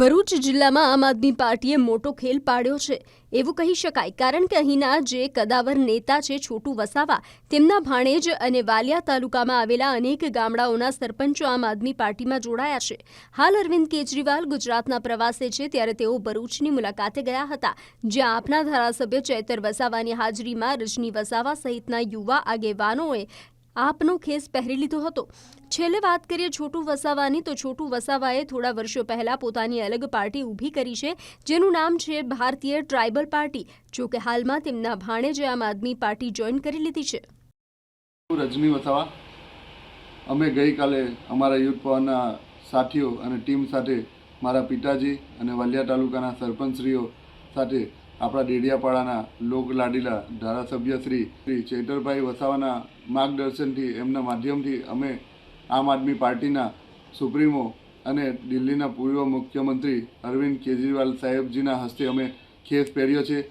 ભરૂચ જિલ્લામાં આમ આદમી પાર્ટીએ મોટો ખેલ પાડ્યો છે. એવું કહી શકાય, કારણ કે અહીંના જે કદાવર નેતા છે, છોટુ વસાવા, તેમના ભાણેજ અને વાલિયા તાલુકામાં આવેલા અનેક ગામડાઓના સરપંચો આમ આદમી પાર્ટીમાં જોડાયા છે. હાલ અરવિંદ કેજરીવાલ ગુજરાતના પ્રવાસે છે, ત્યારે તેઓ ભરૂચની મુલાકાતે ગયા હતા, જ્યાં આપના ધારાસભ્ય ચેતર વસાવાની હાજરીમાં રજની વસાવા સહિતના યુવા આગેવાનોએ આપનો ખેસ પહેરી લીધો હતો. છેલ્લે વાત કરીએ છોટુ વસાવાની, તો છોટુ વસાવાએ થોડા વર્ષો પહેલા પોતાની અલગ પાર્ટી ઊભી કરી છે, જેનું નામ છે ભારતીય ટ્રાઇબલ પાર્ટી, જો કે હાલમાં તેમના ભાણેજે આમ આદમી પાર્ટી જોઈન કરી લીધી છે. રજની વસાવા. અમે ગઈકાલે અમારા યુથ પવનના સાથીઓ અને ટીમ સાથે મારા પિતાજી અને વાલિયા તાલુકાના સરપંચશ્રીઓ સાથે આપણા ડેડિયાપાડાના લોક લાડીલા ધારાસભ્ય શ્રી શ્રી ચૈતરભાઈ વસાવાના માર્ગદર્શનથી, એમના માધ્યમથી અમે આમ આદમી પાર્ટીના સુપ્રીમો અને દિલ્હીના પૂર્વ મુખ્યમંત્રી અરવિંદ કેજરીવાલ સાહેબજીના હસ્તે અમે ખેસ પહેર્યો છે.